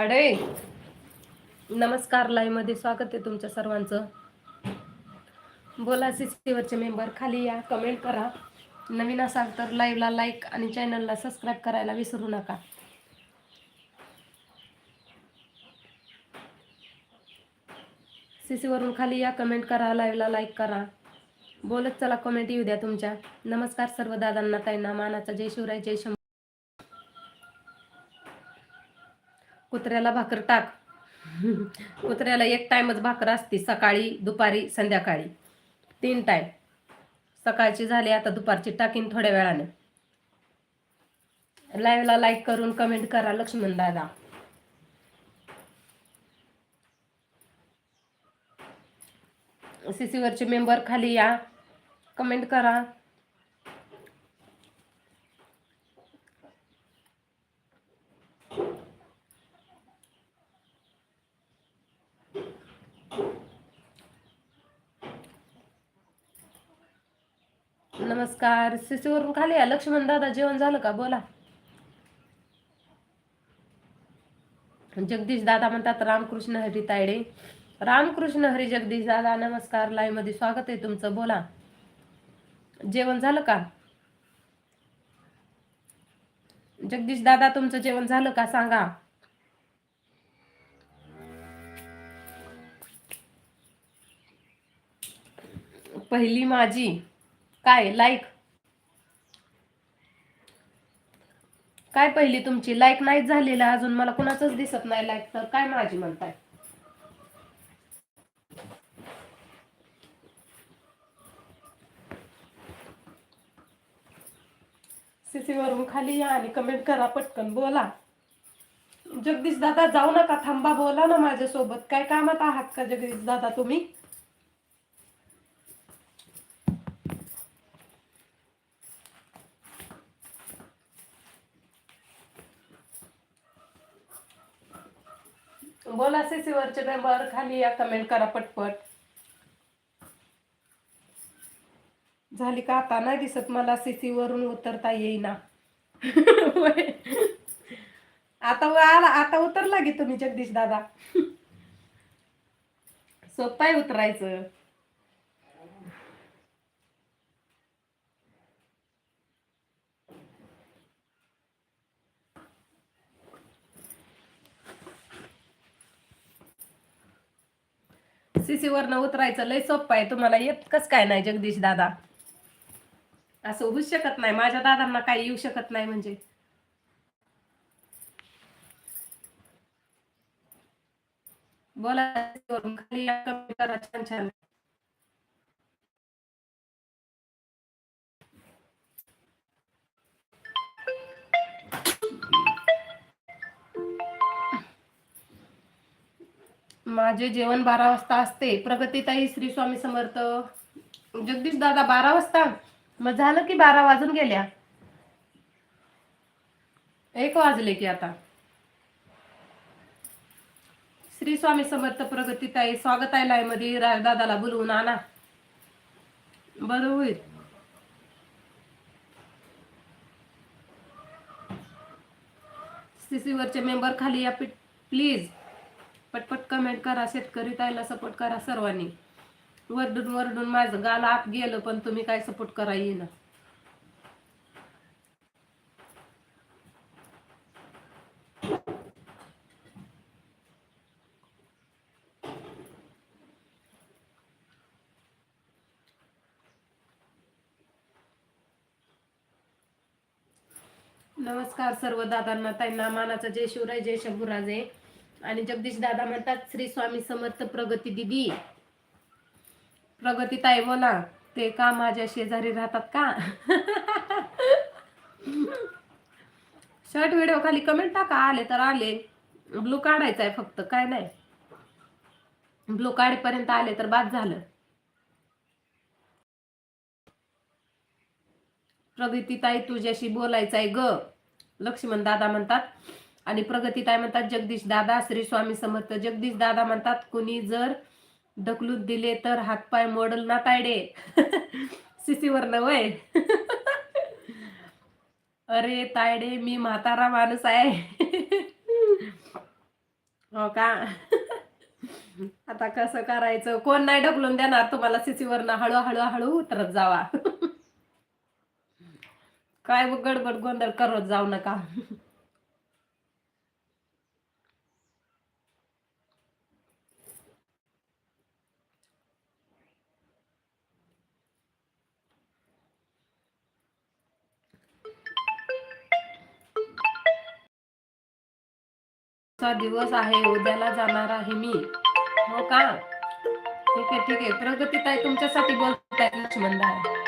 हाडे नमस्कार लाईव्हमध्ये स्वागत आहे तुमच्या सर्वांचं. बोला सिस्टीवरचे मेंबर खाली या कमेंट करा. नवीन असाल तर लाईव्हला लाईक आणि चॅनलला सबस्क्राईब करायला विसरू नका. सीसीवरून खाली या कमेंट करा लाईव्हला लाईक करा. बोलत चला कमेंट येऊ द्या तुमच्या. नमस्कार सर्व दादांना ताईंना मानाचा जय शिवराय जय शंभर कुत्र्याला भाकर टाक. कुत्र्याला एक टाइमच भाकर असते सकाळी दुपारी संध्याकाळी. तीन टाइम. सकाळची झाली आता दुपारची टाकीन थोड्या वेळाने. लाईव्हला लाईक करून कमेंट करा लक्ष्मण दादा. सीसीवरचे मेंबर खाली या. कमेंट करा. नमस्कार. सीसीवरून खाली या. लक्ष्मण दादा जेवण झालं का? बोला. जगदीश दादा म्हणतात रामकृष्ण हरी तायडे. रामकृष्ण हरी जगदीश दादा नमस्कार. लाईव्हमध्ये स्वागत आहे तुमचं. बोला. जेवण झालं का? जगदीश दादा तुमचं जेवण झालं का? सांगा. पहिली माझी. काय लाईक काय पहिली तुमची? लाईक नाही झालेला अजून. मला कुणाचंच दिसत नाही लाईक तर काय माझी म्हणताय? सीसी वरून खाली या आणि कमेंट करा पटकन. बोला. जगदीश दादा जाऊ नका. थांबा. बोला ना माझ्यासोबत. काय कामात आहात का जगदीश दादा तुम्ही? बोला सीसी वरचे मेंबर खाली या कमेंट करा पटपट. झाली का आता? नाही दिसत मला सीसी वरून उतरता येईना. आता आला आता उतरला की तुम्ही जगदीश दादा. सोपं आहे उतरायचं. सीसी वरनं उतरायचं लय सोपं आहे. तुम्हाला येत कस काय नाही जगदीश दादा. असं होऊच शकत नाही. माझ्या दादांना काही येऊ शकत नाही म्हणजे. बोला खाली करा छान छान. माझे जेवण बारा वाजता असते. प्रगतीताई श्री स्वामी समर्थ. जगदीश दादा बारा वाजता? मग झालं की बारा वाजून गेल्या? एक वाजले की आता. श्री स्वामी समर्थ प्रगतीताई स्वागत आहे लाईमध्ये मध्ये दादाला बोलवून आणा. बरं होईल. सीसीवरचे मेंबर खाली या प्लीज पटपट कमेंट करा शेतकरी ताईला सपोर्ट करा सर्वांनी. वरडून वरडून माझं गाल आत गेलं पण तुम्ही काय सपोर्ट करा येईना. नमस्कार सर्व दादांना ताईंना मानाचा जय शिवराय जय शंभूराजे. आणि जगदीश दादा म्हणतात श्री स्वामी समर्थ प्रगती दिदी. प्रगती ताई बोला. ते का माझ्या शेजारी राहतात का? शर्ट व्हिडिओ खाली कमेंट टाका. आले तर आले. ब्लू काढायचा आहे फक्त काय नाही. ब्लू काढेपर्यंत आले तर बाद झालं. प्रगती ताई तुझ्याशी बोलायचंय ग. लक्ष्मण दादा म्हणतात आणि प्रगती काय म्हणतात जगदीश दादा श्री स्वामी समर्थ. जगदीश दादा म्हणतात कुणी जर ढकलून दिले तर हातपाय मोडल ना तायडे. सिसीवर न वय अरे तायडे मी म्हातारा माणूस आहे. हो का? आता कसं करायचं? कोण नाही ढकलून देणार? तुम्हाला सिसीवरनं हळूहळू हळू उतरत जावा. काय गडबड गोंधळ करत जाऊ नका. चा दिवस आहे उद्याला जाणार आहे मी. हो का? ठीक आहे ठीक आहे. प्रगती ताई तुमच्यासाठी बोलत आहे दादा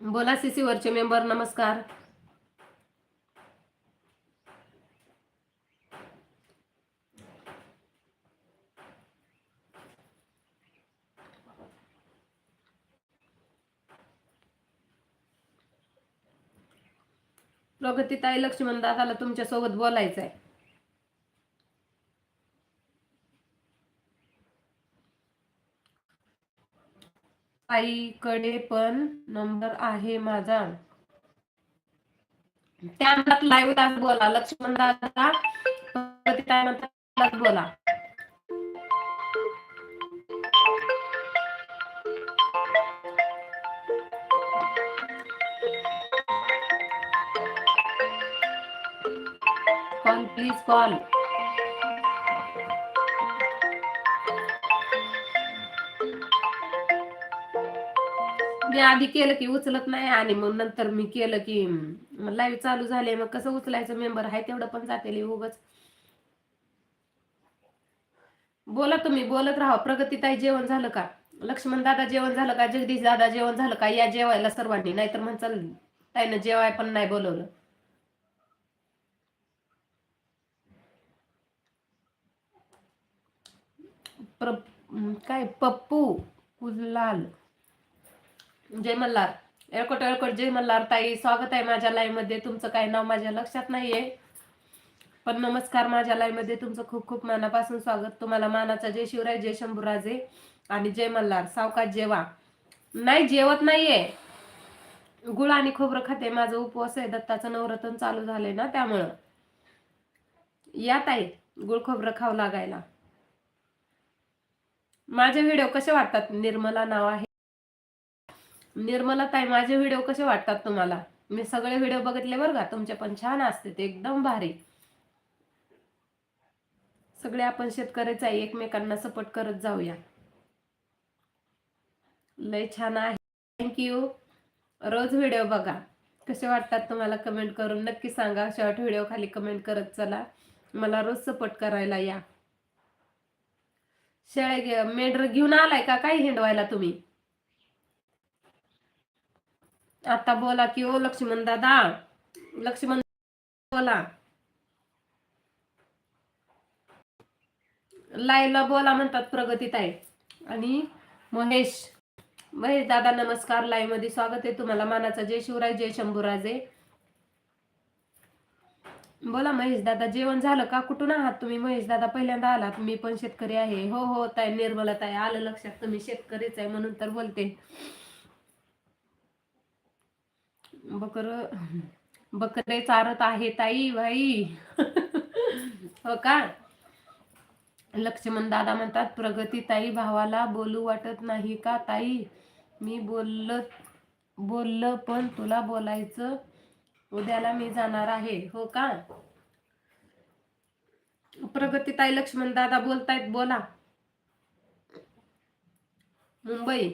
बोला सीसी वरचे मेंबर नमस्कार. प्रगतीताई लक्ष्मण दादाला तुमच्यासोबत बोलायचं आहे आईकडे पण नंबर आहे माझा. त्या म्हणतात लाईव्ह बोला. लक्ष्मण दादा प्रगतीताई म्हणतात बोला. प्लीज कॉल मी आधी केलं की उचलत नाही आणि मग नंतर मी केलं की लाईव्ह चालू झाले. मग कसं उचलायचं? मेंबर आहे तेवढं पण जाते उगच. बोला तुम्ही बोलत राहा. प्रगतीताई जेवण झालं का? लक्ष्मण दादा जेवण झालं का? जगदीश दादा जेवण झालं का? या जेवायला सर्वांनी. नाहीतर मग ताईनं जेवाय पण नाही बोलवलं. प्र काय पप्पू कुलाल जय मल्हार एळकोट एळकोट जय मल्हार ताई स्वागत आहे माझ्या लाईव्ह तुमचं काय नाव माझ्या लक्षात नाही आहे पण नमस्कार माझ्या लाईव्ह तुमचं खूप खूप मनापासून स्वागत. तुम्हाला मानाचा जय शिवराय जय शंभूराजे आणि जय मल्हार सावकाश जेवा. नाही जेवत नाहीये. गुळ आणि खोबरं खाते. माझं उपवास आहे. दत्ताचं नवरत्न चालू झालंय ना त्यामुळं. या ताई गुळ खोबरं खाऊ लागायला. माझे व्हिडिओ कसे वाटतात? निर्मला नाव आहे. निर्मला ताई माझे व्हिडिओ कसे वाटतात तुम्हाला? मी सगळे व्हिडिओ बघितले बरं का? तुमचे पण छान असते ते एकदम भारी. सगळे आपण शेतकरीच आहे एकमेकांना सपोर्ट करत जाऊया. लय छान आहे. थँक्यू रोज व्हिडिओ बघा. कसे वाटतात तुम्हाला? कमेंट करून नक्की सांगा. शॉर्ट व्हिडिओ खाली कमेंट करत चला. मला रोज सपोर्ट करायला या. शेळे घे मेंढर घेऊन आलाय का? काय हिंडवायला तुम्ही? आता बोला की ओ लक्ष्मण दादा लक्ष्मण बोला. लाईला बोला म्हणतात प्रगतीत आहे आणि महेश महेश दादा नमस्कार लाईव्हमध्ये स्वागत आहे तुम्हाला. मानाचा जय शिवराय जय शंभूराजे. बोला महेश दादा जेवण झालं का? कुठून आहात तुम्ही? महेश दादा पहिल्यांदा आलात. मी पण शेतकरी आहे. हो हो ताई निर्मला ताई आलं लक्षात. तुम्ही शेतकरीच आहे म्हणून तर बोलते. बकर बकरे चारत आहे ताई भाई हो का? लक्ष्मण दादा म्हणतात प्रगती ताई भावाला बोलू वाटत नाही का ताई? मी बोलल बोललं पण तुला बोलायचं उद्याला मी जाणार आहे. हो का? प्रगतीताई लक्ष्मण दादा बोलतायत बोला. मुंबई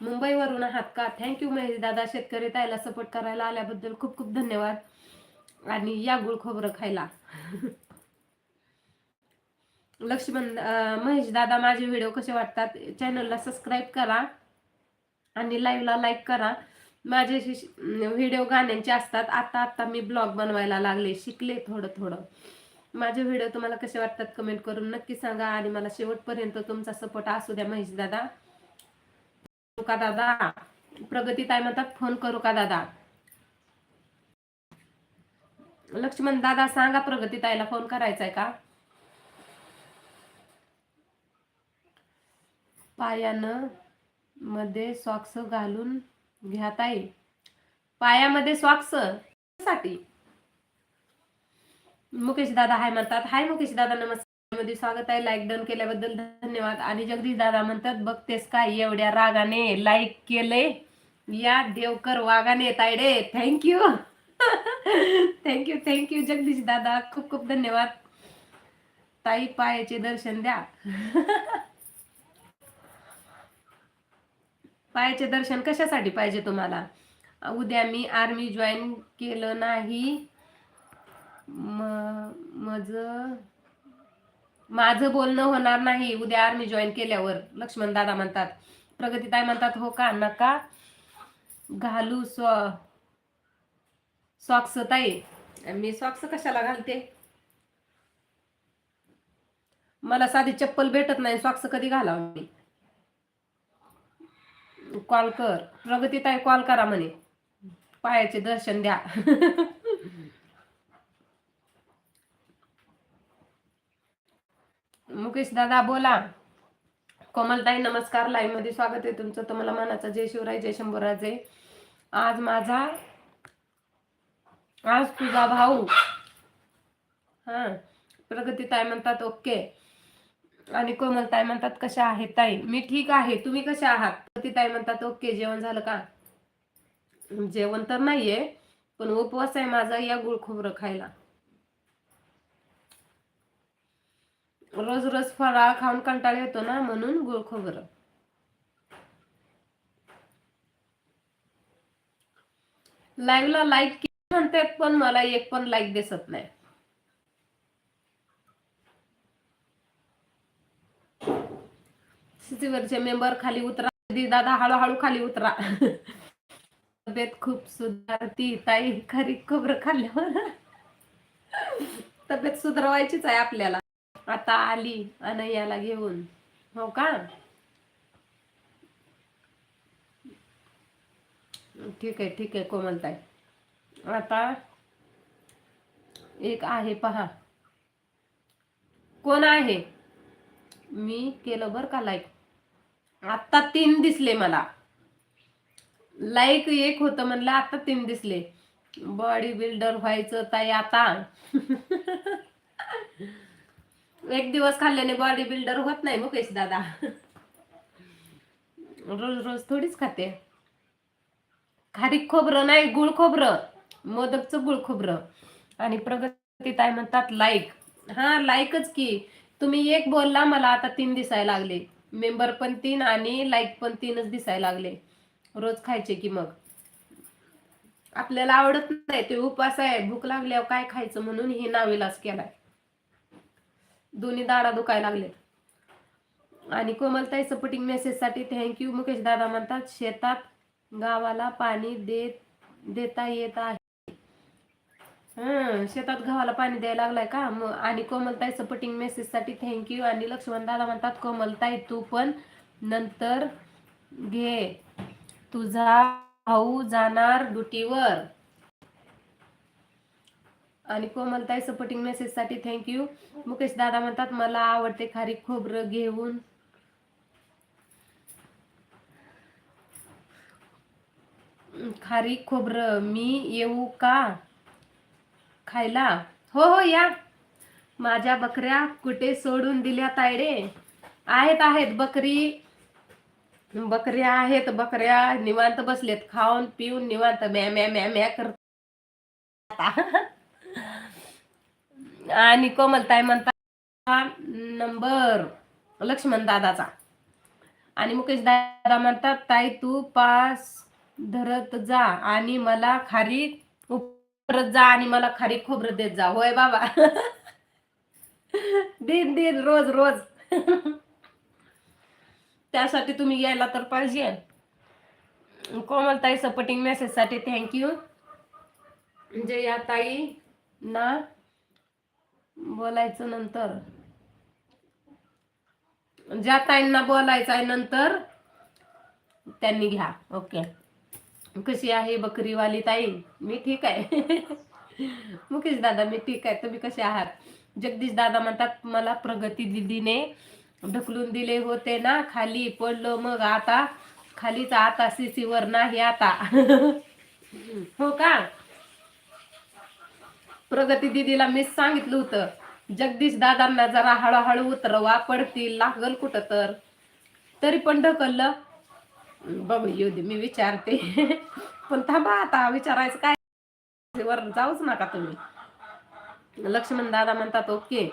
मुंबईवरून आहात का? थँक्यू महेश दादा. शेतकरी ताईला सपोर्ट करायला आल्याबद्दल खूप खूप धन्यवाद. आणि या गुळ खोबरं खायला. लक्ष्मण महेश दादा माझे व्हिडिओ कसे वाटतात? चॅनलला सबस्क्राईब करा. आणि लाईव्हला लाईक करा. माझे व्हिडिओ गाण्यांचे असतात. आता आता मी ब्लॉग बनवायला लागले. शिकले थोडं थोडं. माझे व्हिडिओ तुम्हाला कसे वाटतात कमेंट करून नक्की सांगा आणि मला शेवटपर्यंत तुमचा सपोर्ट असू द्या महेश दादा. का दादा? प्रगती ताई म्हणतात फोन करू का दादा? लक्ष्मण दादा सांगा प्रगती ताईला फोन करायचा आहे का? पायानं मध्ये सॉक्स घालून घ्या ताई. पायामध्ये स्वाक्ससाठी. मुकेश दादा हाय म्हणतात. हाय मुकेश दादा नमस्कार. मध्ये स्वागत आहे. लाईक डन केल्याबद्दल धन्यवाद. आणि जगदीश दादा म्हणतात बघतेस काय? एवढ्या रागाने लाईक केले. या Devkar वागाने Tayde thank you thank you thank you Jagdish दादा. खूप खूप धन्यवाद. ताई पायाचे दर्शन द्या. पायाचे दर्शन कशासाठी पाहिजे तुम्हाला? उद्या मी आर्मी जॉईन केलं नाही. मज माझं बोलणं होणार नाही उद्या आर्मी जॉईन केल्यावर लक्ष्मण दादा म्हणतात. प्रगतीताई म्हणतात हो का? नका घालू स्व सॉक्स ताई. मी सॉक्स कशाला घालते? मला साधी चप्पल भेटत नाही सॉक्स कधी घालावं मी? कॉल कर. प्रगतीताई कॉल करा म्हणे. पायाचे दर्शन द्या. मुकेश दादा बोला. कोमलताई नमस्कार. लाईव्हमध्ये स्वागत आहे तुमचं. तुम्हाला मनाचा जय शिवराय जय शंभूराजे. आज माझा आज तुझा भाऊ. हा. प्रगतीताई म्हणतात ओके. आणि कोमलताई म्हणतात कशा आहेत ताई? मी ठीक आहे. तुम्ही कशा आहात? प्रगतीताई म्हणतात ओके जेवण झालं का? जेवण तर नाहीये पण उपवास आहे माझा या गुळ खोबरं खायला. रोज रोज फराळ खाऊन कंटाळा येतो ना म्हणून गुळ खोबरं. लाईव्हला लाईक म्हणतात पण मला एक पण लाईक दिसत नाही. सिटीवरचे मेंबर खाली उतरा. दादा हळूहळू खाली उतरा. तब्येत खूप सुधारती. ताई खरी खोबरं खाल्ल्यावर. तब्येत सुधारवायचीच आहे आपल्याला. आता आली अनयाला घेऊन. हो का? ठीक आहे ठीक आहे कोमलताई आता एक आहे पहा. कोण आहे? मी केलं बर का लाईक आता तीन दिसले मला. लाईक एक होतं म्हणलं आता तीन दिसले. बॉडी बिल्डर व्हायचं ताई आता. एक दिवस खाल्ल्याने बॉडी बिल्डर होत नाही मुकेश दादा. रोज रोज थोडीच खाते. खारीक खोबरं नाही गुळ खोबरं. मोदकचं गुळ खोबरं. आणि प्रगती ताई म्हणतात लाईक हा लाईकच की. तुम्ही एक बोलला मला आता तीन दिसायला लागले. मेंबर पण तीन आणि लाईक पण तीनच दिसायला लागले. रोज खायचे की मग? आपल्याला आवडत नाही ते उपास आहे. भूक लागल्यावर काय खायचं म्हणून हे नाविलास केलाय. दोन्ही दाडा दुखायला लागलेत. आणि कोमलताई सपोर्टिंग मेसेजसाठी थँक्यू मुकेश दादा म्हणतात शेतात गावाला पाणी देत देता येत आहे. हं शेतात गव्हाला पाणी द्यायला लागलाय का? मग आणि कोमलताई सपोर्टिंग मेसेजसाठी थँक्यू आणि लक्ष्मण दादा म्हणतात कोमलताई तू पण नंतर घे. तुझा भाऊ जाणार ड्युटीवर. आणि कोमलताई सपोर्टिंग मेसेजसाठी थँक्यू मुकेश दादा म्हणतात मला आवडते खारी खोबरं घेऊन. खारी खोबरं मी येऊ का? खायला? हो हो या. माझ्या बकऱ्या कुठे सोडून दिल्या तायडे? आहेत आहेत बकरी. बकऱ्या आहेत बकऱ्या. निवांत बसलेत. खाऊन पिऊन निवांत. म्या म्या म्या म्या करत आणि कोमलताय म्हणता नंबर. लक्ष्मण दादाचा. आणि मुकेश दादा म्हणतात ताई तू पास धरत जा. आणि मला खारी परत जा आणि मला खारी खोबरं देत जा. होय बाबा. दिन दिन रोज रोज. त्यासाठी तुम्ही यायला तर पाहिजे. कोमलताई सपोर्टिंग मेसेजसाठी थँक्यू म्हणजे या ताई ना बोलायचं नंतर. ज्या ताईंना बोलायचं आहे नंतर त्यांनी घ्या. ओके कशी आहे बकरीवाली ताई? मी ठीक आहे. मुकेश दादा मी ठीक आहे. तुम्ही कसे आहात? जगदीश दादा म्हणतात मला प्रगती दिदीने ढकलून दिले होते ना खाली पडलो मग आता खालीच आता सीसीवर नाही आता. हो का? प्रगती दिदीला मी सांगितलं होतं जगदीश दादांना जरा हळूहळू उतरवा पडतील लागल कुठं तर. तरी पण ढकललं बघू येऊ दे मी विचारते. पण थांबा आता विचारायचं काय? वर जाऊच नका तुम्ही. लक्ष्मण दादा म्हणतात ओके.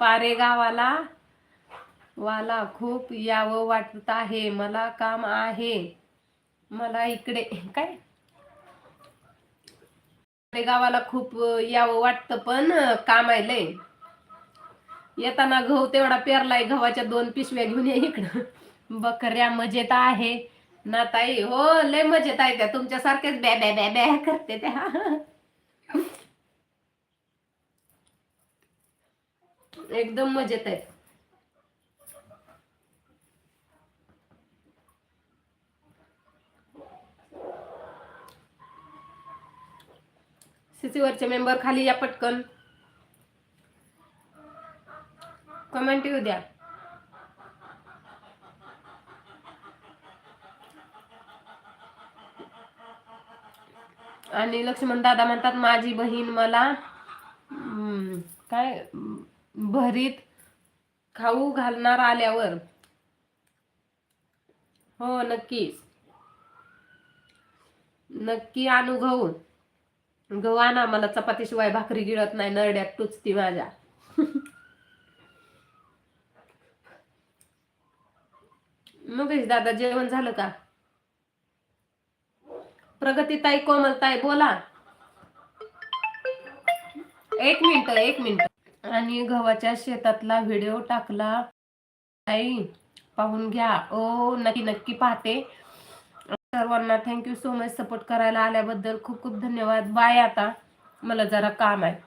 पारे गावाला वाला खूप यावं वाटत आहे. मला काम आहे. मला इकडे काय? गावाला खूप यावं वाटतं पण काम आहे लय. येताना गहू तेवढा पेरलाय गव्हाच्या दोन पिशव्या घेऊन ये इकडं. बकऱ्या मजेत आहे. ना ताई हो लय मजेत आहे त्या. तुमच्या सारख्याच बॅ बॅ बॅ बॅ करते त्या. एकदम मजेत आहे. सीसीवरचे मेंबर खाली या पटकन. कमेंट येऊ द्या. आणि लक्ष्मण दादा म्हणतात माझी बहीण मला काय भरीत खाऊ घालणार आल्यावर. हो नक्की. नक्की आणू गहू. गहू आणा मला चपातीशिवाय भाकरी गिळत नाही नरड्यात टुचती माझ्या. मग दादा जेवण झालं का? प्रगतीताई कोमलताई बोला. एक मिनिट एक मिनिट. आणि गव्हाच्या शेतातला व्हिडिओ टाकला. ताई पाहून घ्या. ओ नक्की नक्की पाहते. सर्वांना थँक्यू सो मच सपोर्ट करायला आल्याबद्दल खूप खूप धन्यवाद. बाय आता. मला जरा काम आहे.